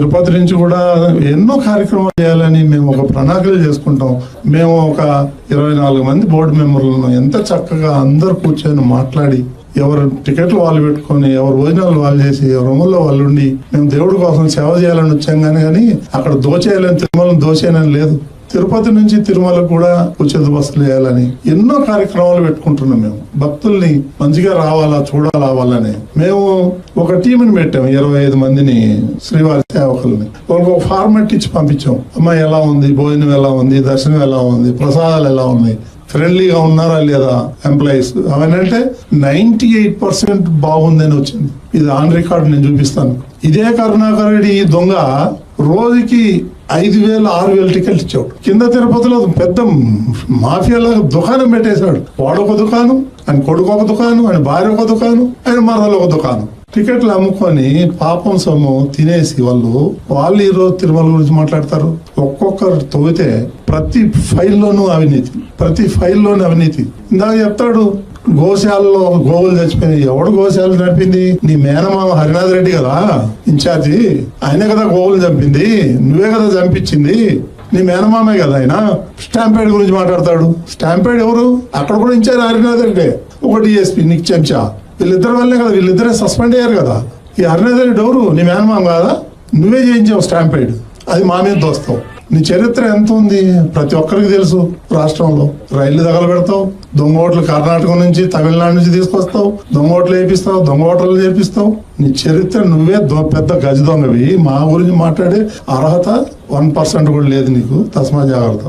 తిరుపతి నుంచి కూడా ఎన్నో కార్యక్రమాలు చేయాలని మేము ఒక ప్రణాళికలు చేసుకుంటాం. మేము ఒక ఇరవై నాలుగు మంది బోర్డు మెంబర్లను ఎంత చక్కగా అందరు కూర్చొని మాట్లాడి ఎవరు టికెట్లు వాళ్ళు పెట్టుకొని ఎవరు భోజనాలు వాళ్ళు చేసి ఎవరు రూముల్లో వాళ్ళు ఉండి మేము దేవుడి కోసం సేవ చేయాలని వచ్చాం కానీ కానీ అక్కడ దోచేయాలని తిరుమల దోచేయాలని లేదు. తిరుపతి నుంచి తిరుమలకు కూడా ఉచిత బస్సులు వేయాలని ఎన్నో కార్యక్రమాలు పెట్టుకుంటున్నాం మేము. భక్తుల్ని మంచిగా రావాలా చూడాలా వాళ్ళని. మేము ఒక టీంని పెట్టాం ఇరవై ఐదు మందిని శ్రీవారి సేవకుల్ని. వాళ్ళకి ఒక ఫార్మాట్ ఇచ్చి పంపించాం. అమ్మ ఎలా ఉంది? భోజనం ఎలా ఉంది? దర్శనం ఎలా ఉంది? ప్రసాదాలు ఎలా ఉన్నాయి? ఫ్రెండ్లీగా ఉన్నారా లేదా ఎంప్లాయీస్? అవన్నీ అంటే నైన్టీ ఎయిట్ పర్సెంట్ బాగుందని వచ్చింది. ఇది ఆన్ రికార్డ్ నేను చూపిస్తాను. ఇదే కరుణాకర్ రెడ్డి దొంగ రోజుకి ఐదు వేలు ఆరు వేలు టికెట్లు ఇచ్చాడు కింద తిరుపతిలో పెద్ద మాఫియాలో దుకాణం పెట్టేశాడు. వాడు ఒక దుకాణం ఆయన కొడుకు ఒక దుకాణం ఆయన భార్య ఒక దుకాణం ఆయన మరదలు ఒక దుకాణం. టికెట్లు అమ్ముకొని పాపం సొమ్ము తినేసి వాళ్ళు వాళ్ళు ఈ రోజు తిరుమల గురించి మాట్లాడతారు. ఒక్కొక్కరు తవ్వితే ప్రతి ఫైల్లోనూ అవినీతి. ప్రతి ఫైల్లోనూ అవినీతి. ఇందాక చెప్తాడు గోశాలలో గోవులు చచ్చిపోయినాయి ఎవడు గోశాలు నడిపింది? నీ మేనమామ హరినాథ్ రెడ్డి కదా? ఇన్ఛార్జి. ఆయనే కదా గోవులు చంపింది. నువ్వే కదా చంపించింది. నీ మేనమామే కదా ఆయన? స్టాంపేడ్ గురించి మాట్లాడతాడు. స్టాంపేడ్ ఎవరు? అక్కడ కూడా ఇన్ఛార్జ్ హరినాథ్ రెడ్డి. ఒక డిఎస్పీ నిక్ చెంచా. వీళ్ళిద్దరి వల్లే కదా వీళ్ళిద్దరే సస్పెండ్ అయ్యారు కదా. ఈ హరినాథ్ రెడ్డి ఎవరు? నీ మేనమామ కదా? నువ్వే చేయించావు స్టాంపేడ్. అది మా మీద దోస్తావు. నీ చరిత్ర ఎంత ఉంది? ప్రతి ఒక్కరికి తెలుసు రాష్ట్రంలో. రైళ్ళు తగలబెడతావు దొంగ ఓట్లు కర్ణాటక నుంచి తమిళనాడు నుంచి తీసుకొస్తావు దొంగ ఓట్లు వేపిస్తావు దొంగ ఓటర్లు చేపిస్తావు. నీ చరిత్ర నువ్వే పెద్ద గజ దొంగవి. మా గురించి మాట్లాడే అర్హత వన్ పర్సెంట్ కూడా లేదు నీకు. తస్మా జాగ్రత్త.